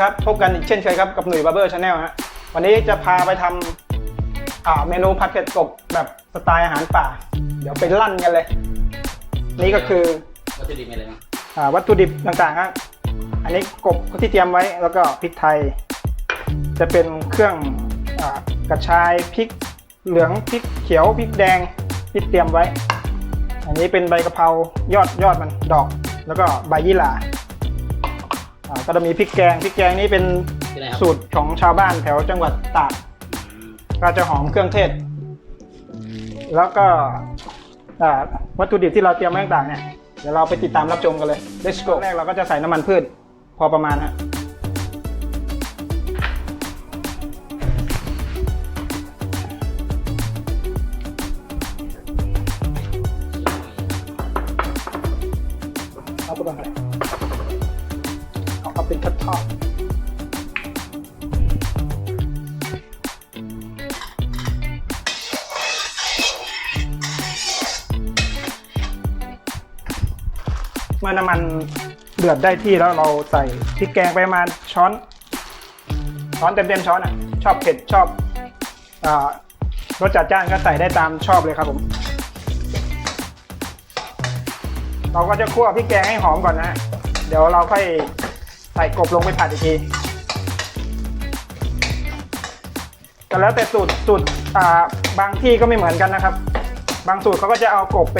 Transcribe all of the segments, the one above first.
ครับพบกันอีกเช่นเคยครับกับหนุ่ยบาร์เบอร์ชาแนลฮะวันนี้จะพาไปทำอ่าเมนูผัดเผ็ดกบแบบสไตล์อาหารป่า เดี๋ยวไปลั่นกันเลย นี่ก็คือวัตถุดิบมีอะไรบ้างอ่าวัตถุดิบต่างๆครับอันนี้กบที่เตรียมไว้แล้วก็พริกไทย จะเป็นเครื่องอากระชายพริกเหลืองพริกเขียวพริกแดงที่เตรียมไว้ อันนี้เป็นใบกะเพรายอดยอดมันดอก แล้วก็ใบยี่หร่า อ่าก็จะมีพริกแกงพริกแกงนี้เป็นที่ไหนครับสูตรของชาวบ้านแถวจังหวัดตากอืมก็จะหอมเครื่องเทศ แล้วก็อ่าวัตถุดิบที่เราเตรียมไว้ต่างๆเนี่ยเดี๋ยวเราไปติดตามรับชมกันเลย Let's go แรกเราก็จะใส่น้ำมันพืช พอประมาณฮะเอาไปก่อนเลย เอาเอาเป็นทอดๆเมื่อน้ำมันเดือดได้ที่แล้วเราใส่พริกแกงไปประมาณช้อน ช้อนเต็มๆช้อนอะ ชอบเผ็ดชอบอรสจัดจ้านก็ใส่ได้ตามชอบเลยครับผม เราก็จะคั่วพริกแกงให้หอมก่อนนะ เดี๋ยวเราค่อย ใส่กบลงไปผัดอีกทีแต่แล้วแต่สูตรสูตรอ่าบางที่ก็ไม่เหมือนกันนะครับ บางสูตรเขาก็จะเอากบไป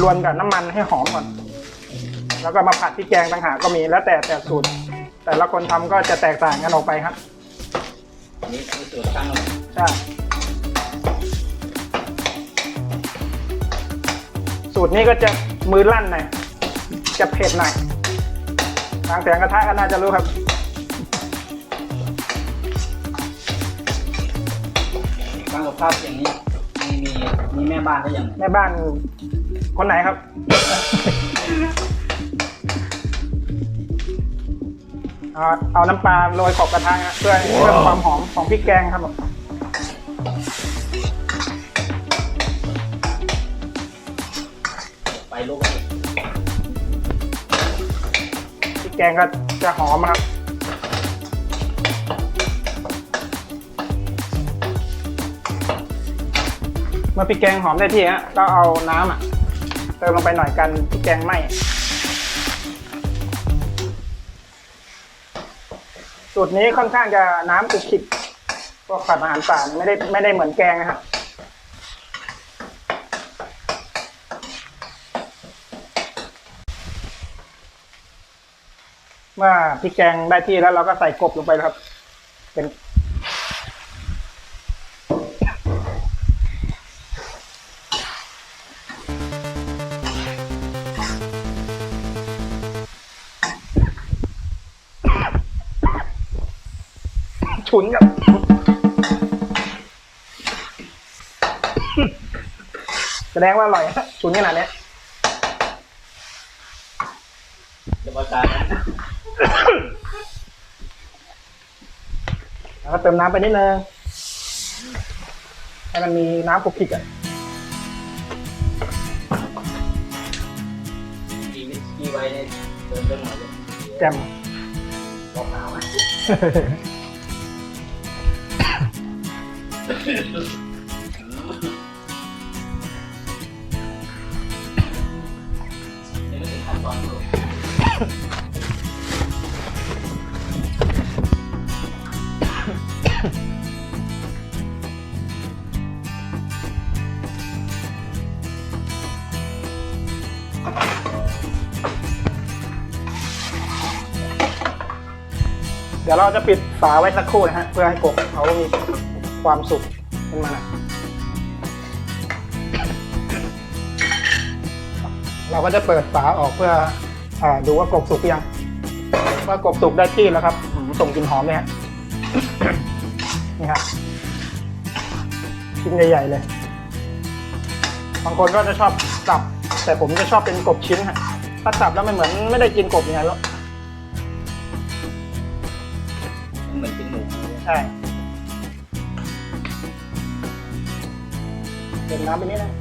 รวนกับน้ำมันให้หอมก่อน แล้วก็มาผัดพริกแกงต่างหากก็มีแล้วแต่แต่สูตร แต่ละคนทำก็จะแตกต่างกันออกไปครับอันนี้คือสูตรตั้งเอาใช่สูตรนี้ก็จะมือลั่นหน่อยจะเผ็ดหน่อย ทางแสงกระทะก็น่าจะรู้ครับตั้งกับข้าวอย่างนี้มีมีมีแม่บ้านก็ยังแม่บ้านคนไหนครับ เอาเอาน้ำปลาโรยขอบกระทะฮะเพื่อเพิ่มความหอมของพริกแกงครับผม แกงก็จะหอมครับเมื่อพริกแกงหอมได้ที่ฮะก็เอาน้ำอะเติมลงไปหน่อยกันพริกแกงไหมสูตรนี้ค่อนข้างจะน้ำคุกคิดพวกผัดอาหารป่านไม่ได้ไม่ได้เหมือนแกงนะครับ เมื่อพริกแกงได้ที่แล้วเราก็ใส่กบลงไปครับ เป็นฉุนกับแสดงว่าอร่อยฮะฉุนขนาดเนี้ยจะประกาศน แล้วก็เติมน้ำไปนิดนึงให้มันมีน้ำคลุกคลิกอะมีวิสกี้ไว้ในเติมเติมหน่อยเลยแจ่มบอกหนาวอะนี่ก็เป็นขั้นตอนลูก ดี๋ยวเราจะปิดฝาไว้สักครู่นะฮะ เพื่อให้กบเขามีความสุกขึ้นมา เราก็จะเปิดฝาออกเพื่ออดูว่ากบสุกยังว่ากบสุกได้ที่แล้วครับส่งกลิ่นหอมเลยฮะนี่ครับชิ้นใหญ่ๆเลย บางคนก็จะชอบสับ แต่ผมจะชอบเป็นกบชิ้นฮะถ้าสับแล้วมันเหมือนไม่ได้กินกบยังไงแล้ว ใช่เติมน้ำไปนิดนึง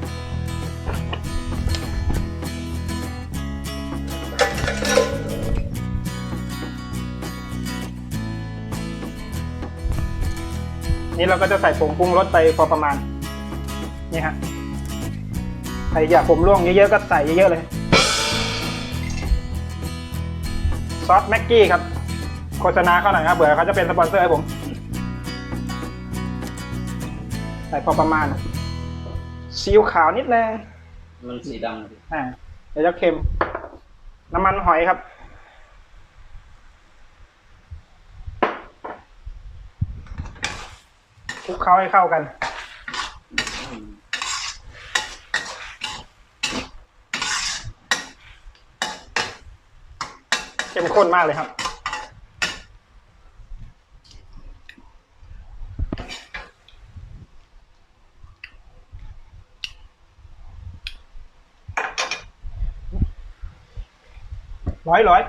นี้เราก็จะใส่ผงปรุงรสไปพอประมาณ นี่ฮะใครอยากผมร่วงเยอะๆก็ใส่เยอะๆเลย ซอสแม็กกี้ครับ โฆษณาเขาหน่อยครับเผื่อเขาจะเป็นสปอนเซอร์ให้ผม ส่พอประมาณซีอิ๊วขาวนิดเลยมันสีดำเลยอ่าเดี๋ยวจะเค็ม น้ำมันหอยครับ คลุกเคล้าให้เข้ากันอืมเข้มข้นมากเลยครับ ร้อยร้อย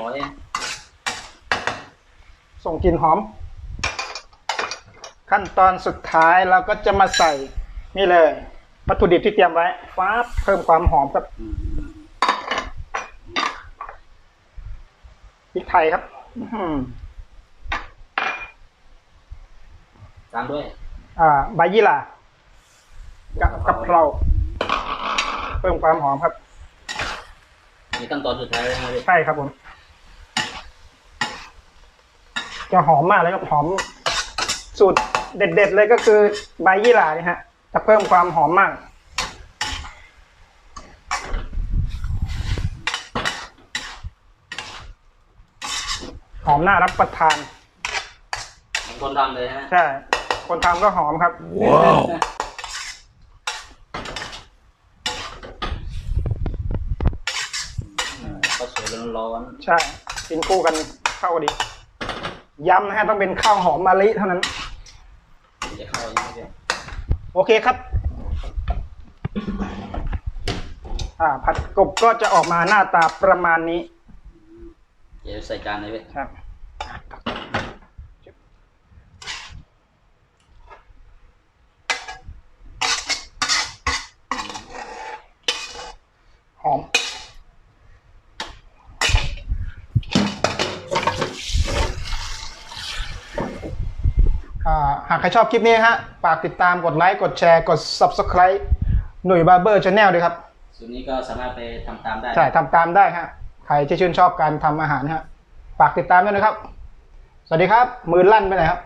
ร้อยอะส่งกลิ่นหอม ขั้นตอนสุดท้ายเราก็จะมาใส่ นี่เลย วัตถุดิบที่เตรียมไว้ฟ้าบเพิ่มความหอมครับอืมพริกไทยครับอื้อหือตามด้วย อ่า ใบยี่หร่ากับกับเพรา เพิ่มความหอมครับ มีขั้นตอนสุดท้ายแล้วนะพี่ใช่ครับผม จะหอมมากเลยครับหอม สูตรเด็ด ๆ เลยก็คือใบยี่หร่านี่ฮะจะเพิ่มความหอมมาก หอมน่ารับประทาน ผมคนทำเลยฮะ ใช่ คนทำก็หอมครับข้าวสวยร้อน ใช่กินคู่กันเข้ากันดียำนะฮะต้องเป็นข้าวหอมมะลิเท่านั้นๆมันจะเข้าอย่างนี้พี่โอเคครับ อ่า ผัดกบก็จะออกมาหน้าตาประมาณนี้ เดี๋ยวใส่จานเลยพี่ครับ หากใครชอบคลิปนี้ฮะฝากติดตามกดไลค์กดแชร์กด Subscribe หนุ่ยบาร์เบอร์ชาแนลด้วยครับส่วนนี้ก็สามารถไปทำตามได้ใช่ทำตามได้ฮะใครที่ชื่นชอบการทำอาหารฮะฝากติดตามด้วยนะครับ สวัสดีครับ มือลั่นไปไหนครับ